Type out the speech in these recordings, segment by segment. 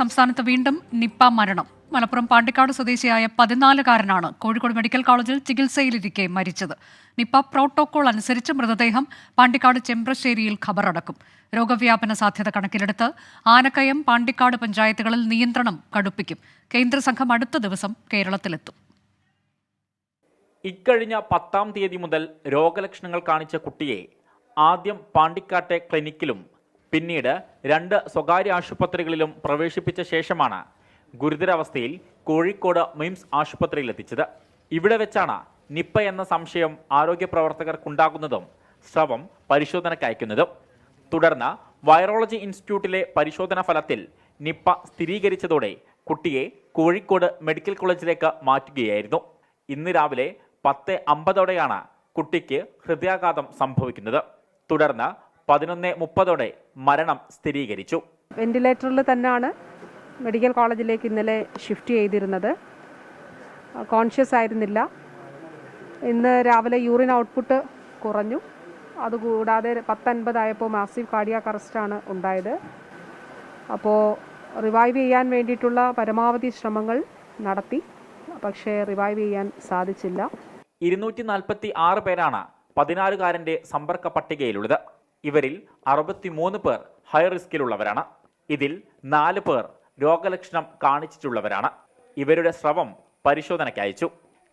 സംസ്ഥാനത്ത് വീണ്ടും നിപ്പ മരണം. മലപ്പുറം പാണ്ടിക്കാട് സ്വദേശിയായ പതിനാലുകാരനാണ് കോഴിക്കോട് മെഡിക്കൽ കോളേജിൽ ചികിത്സയിലിരിക്കെ മരിച്ചത്. നിപ്പ പ്രോട്ടോകോൾ അനുസരിച്ച് മൃതദേഹം പാണ്ടിക്കാട് ചെമ്പ്രശ്ശേരിയിൽ ഖബറടക്കും. രോഗവ്യാപന സാധ്യത കണക്കിലെടുത്ത് ആനക്കയം പാണ്ടിക്കാട് പഞ്ചായത്തുകളിൽ നിയന്ത്രണം കടുപ്പിക്കും. കേന്ദ്ര സംഘം അടുത്ത ദിവസം കേരളത്തിലെത്തും. ഇക്കഴിഞ്ഞ പത്താം തീയതി മുതൽ രോഗലക്ഷണങ്ങൾ കാണിച്ച കുട്ടിയെ ആദ്യം പാണ്ടിക്കാട്ടെ ക്ലിനിക്കിലും പിന്നീട് രണ്ട് സ്വകാര്യ ആശുപത്രികളിലും പ്രവേശിപ്പിച്ച ശേഷമാണ് ഗുരുതരാവസ്ഥയിൽ കോഴിക്കോട് മിംസ് ആശുപത്രിയിൽ എത്തിച്ചത് ഇവിടെ വെച്ചാണ് നിപ്പ എന്ന സംശയം ആരോഗ്യ പ്രവർത്തകർക്കുണ്ടാകുന്നതും സ്രവം പരിശോധനയ്ക്ക് അയക്കുന്നതും. തുടർന്ന് വൈറോളജി ഇൻസ്റ്റിറ്റ്യൂട്ടിലെ പരിശോധനാ ഫലത്തിൽ നിപ്പ സ്ഥിരീകരിച്ചതോടെ കുട്ടിയെ കോഴിക്കോട് മെഡിക്കൽ കോളേജിലേക്ക് മാറ്റുകയായിരുന്നു. ഇന്ന് രാവിലെ പത്ത് അമ്പതോടെയാണ് കുട്ടിക്ക് ഹൃദയാഘാതം സംഭവിക്കുന്നത്. തുടർന്ന് പതിനൊന്ന് മുപ്പതോടെ മരണം സ്ഥിരീകരിച്ചു. വെന്റിലേറ്ററിൽ തന്നെയാണ് മെഡിക്കൽ കോളേജിലേക്ക് ഇന്നലെ ഷിഫ്റ്റ് ചെയ്തിരുന്നത്. കോൺഷ്യസ് ആയിരുന്നില്ല. ഇന്ന് രാവിലെ യൂറിൻ ഔട്ട്പുട്ട് കുറഞ്ഞു. അതുകൂടാതെ പത്തൊൻപതായപ്പോൾ മാസീവ് കാർഡിയാക് അറസ്റ്റാണ് ഉണ്ടായത്. അപ്പോൾ റിവൈവ് ചെയ്യാൻ വേണ്ടിയിട്ടുള്ള പരമാവധി ശ്രമങ്ങൾ നടത്തി. പക്ഷേ റിവൈവ് ചെയ്യാൻ സാധിച്ചില്ല. ഇരുന്നൂറ്റി നാൽപ്പത്തി ആറ് പേരാണ് പതിനാറുകാരന്റെ സമ്പർക്ക പട്ടികയിലുള്ളത്. ഇവരിൽ അറുപത്തിമൂന്ന് പേർ ഹൈ റിസ്കിലുള്ളവരാണ് ഇതിൽ നാല് പേർ രോഗലക്ഷണം കാണിച്ചിട്ടുള്ളവരാണ്. ഇവരുടെ സ്രവം പരിശോധനയ്ക്ക് അയച്ചു.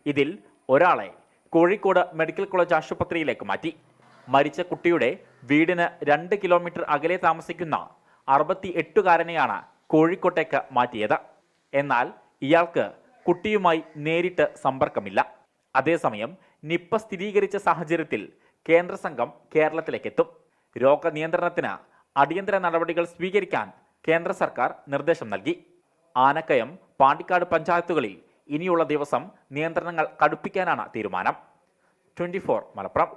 ഇതിൽ ഒരാളെ കോഴിക്കോട് മെഡിക്കൽ കോളേജ് ആശുപത്രിയിലേക്ക് മാറ്റി. മരിച്ച കുട്ടിയുടെ വീടിന് രണ്ട് കിലോമീറ്റർ അകലെ താമസിക്കുന്ന അറുപത്തി എട്ടുകാരനെയാണ് കോഴിക്കോട്ടേക്ക് മാറ്റിയത്. എന്നാൽ ഇയാൾക്ക് കുട്ടിയുമായി നേരിട്ട് സമ്പർക്കമില്ല. അതേസമയം നിപ്പ സ്ഥിരീകരിച്ച സാഹചര്യത്തിൽ കേന്ദ്ര സംഘം കേരളത്തിലേക്ക് എത്തും. രോഗനിയന്ത്രണത്തിന് അടിയന്തര നടപടികൾ സ്വീകരിക്കാൻ കേന്ദ്ര സർക്കാർ നിർദ്ദേശം നൽകി. ആനക്കയം പാണ്ടിക്കാട് പഞ്ചായത്തുകളിൽ ഇനിയുള്ള ദിവസം നിയന്ത്രണങ്ങൾ കടുപ്പിക്കാനാണ് തീരുമാനം. ട്വന്റി മലപ്പുറം.